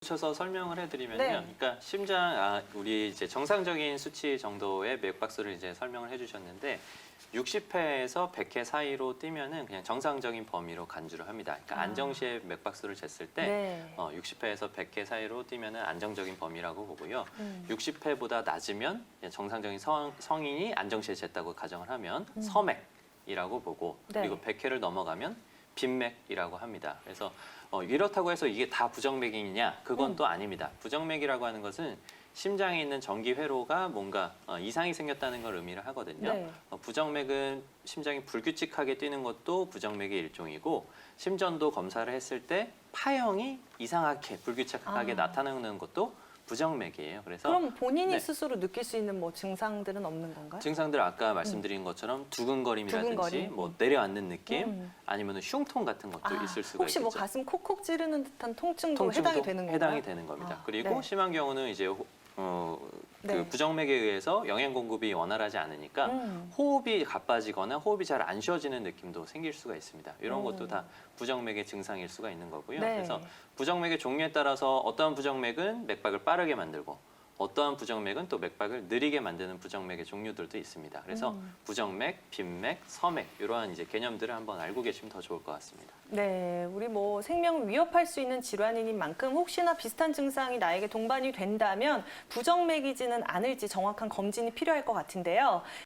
붙여서 설명을 해드리면요. 네. 그러니까 심장, 아, 우리 이제 정상적인 수치 정도의 맥박수를 이제 설명을 해주셨는데 60회에서 100회 사이로 뛰면은 그냥 정상적인 범위로 간주를 합니다. 그러니까 아. 안정시의 맥박수를 쟀을 때 네. 어, 60회에서 100회 사이로 뛰면은 안정적인 범위라고 보고요. 음. 60회보다 낮으면 그냥 정상적인 성, 성인이 안정시에 쟀다고 가정을 하면 음. 서맥이라고 보고 네. 그리고 100회를 넘어가면 빈맥이라고 합니다. 그래서 어, 이렇다고 해서 이게 다 부정맥이냐? 그건 음. 또 아닙니다. 부정맥이라고 하는 것은 심장에 있는 전기 회로가 뭔가 어, 이상이 생겼다는 걸 의미를 하거든요. 네. 어, 부정맥은 심장이 불규칙하게 뛰는 것도 부정맥의 일종이고 심전도 검사를 했을 때 파형이 이상하게 불규칙하게 아. 나타나는 것도 부정맥이에요. 그래서 그럼 본인이 네. 스스로 느낄 수 있는 뭐 증상들은 없는 건가요? 증상들 아까 말씀드린 것처럼 두근거림이라든지 두근거림. 뭐 내려앉는 느낌 음. 아니면 흉통 같은 것도 아, 있을 수가 혹시 있겠죠. 뭐 가슴 콕콕 찌르는 듯한 통증도 통증도 해당이 되는 건가요? 해당이 되는 겁니다. 아, 그리고 네. 심한 경우는 이제 호- 어, 그 네. 부정맥에 의해서 영양 공급이 원활하지 않으니까 음. 호흡이 가빠지거나 호흡이 잘 안 쉬어지는 느낌도 생길 수가 있습니다. 이런 오. 것도 다 부정맥의 증상일 수가 있는 거고요. 네. 그래서 부정맥의 종류에 따라서 어떠한 부정맥은 맥박을 빠르게 만들고 어떠한 부정맥은 또 맥박을 느리게 만드는 부정맥의 종류들도 있습니다. 그래서 음. 부정맥, 빈맥, 서맥 이러한 이제 개념들을 한번 알고 계시면 더 좋을 것 같습니다. 네, 우리 뭐 생명을 위협할 수 있는 질환인 만큼 혹시나 비슷한 증상이 나에게 동반이 된다면 부정맥이지는 않을지 정확한 검진이 필요할 것 같은데요.